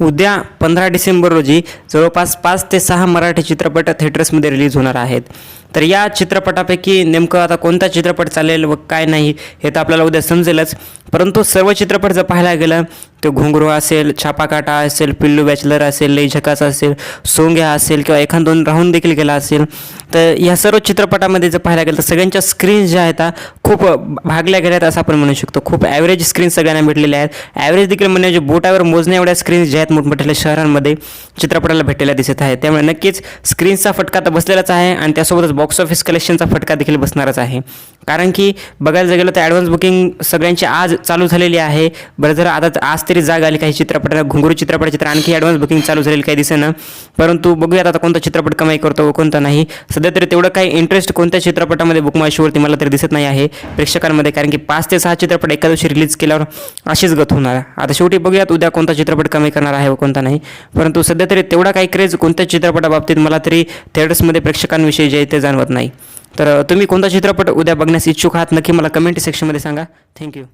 उद्या पंधरा डिसेंबर रोजी जवळपास पाच ते सहा मराठी चित्रपट थिएटर्समध्ये रिलीज होणार आहेत. तर या चित्रपटापैकी नेमकं आता कोणता चित्रपट चालेल व काय नाही हे तर आपल्याला उद्या समजेलच. परंतु सर्व चित्रपट जर पाहायला गेलं तो घुंगरू असेल छापाकाटा असेल पिल्लू बॅचलर असेल लई झकास असेल सोंग्या असेल किंवा एखाद दोन राहून देखील गेला असेल तर ह्या सर्व चित्रपटामध्ये जर पाहायला गेलं तर सगळ्यांच्या स्क्रीन ज्या आहेत खूप भागल्या गेल्यात असं आपण म्हणू शकतो. खूप ॲव्हरेज स्क्रीन सगळ्यांना भेटलेल्या आहेत. ॲव्हरेज देखील म्हणजे बोटावर मोजण्या एवढ्या स्क्रीन ज्या आहेत मोठमोठ्या शहरांमध्ये चित्रपटाला भेटलेल्या दिसत आहेत. त्यामुळे नक्कीच स्क्रीनचा फटका तर बसलेलाच आहे आणि त्यासोबतच बॉक्स ऑफिस कलेक्शनचा फटका देखील बसणारच आहे. कारण की बघायला गेलं तर ॲडव्हान्स बुकिंग सगळ्यांची आज चालू झालेली आहे. बरं जर आता आज तरी जाग आली काही चित्रपटाला घुंगरू चित्रपटाची तर आणखी ॲडव्हान्स बुकिंग चालू झालेली काही दिसेना. परंतु बघूयात आता कोणता चित्रपट कमाई करतो व कोणता नाही. सध्या तरी तेवढं काही इंटरेस्ट कोणत्या चित्रपटामध्ये बुकमाशीवरती मला तरी दिसत नाही आहे. प्रेक्षकांमध्ये कारण की पाच ते सहा चित्रपट एका दिवशी रिलीज केल्यावर अशीच गत होणार. आता शेवटी बघूयात उद्या कोणता चित्रपट कमी करणार आहे व कोणता नाही. परंतु सध्या तरी तेवढा काही क्रेज कोणत्या चित्रपटाबाबतीत मला तरी थिएटर्समध्ये प्रेक्षकांविषयी जे आहे ते जाणवत नाही. तर तुम्ही कोणता चित्रपट उद्या बघण्यास इच्छुक आहात नक्की मला कमेंट सेक्शनमध्ये सांगा. थँक्यू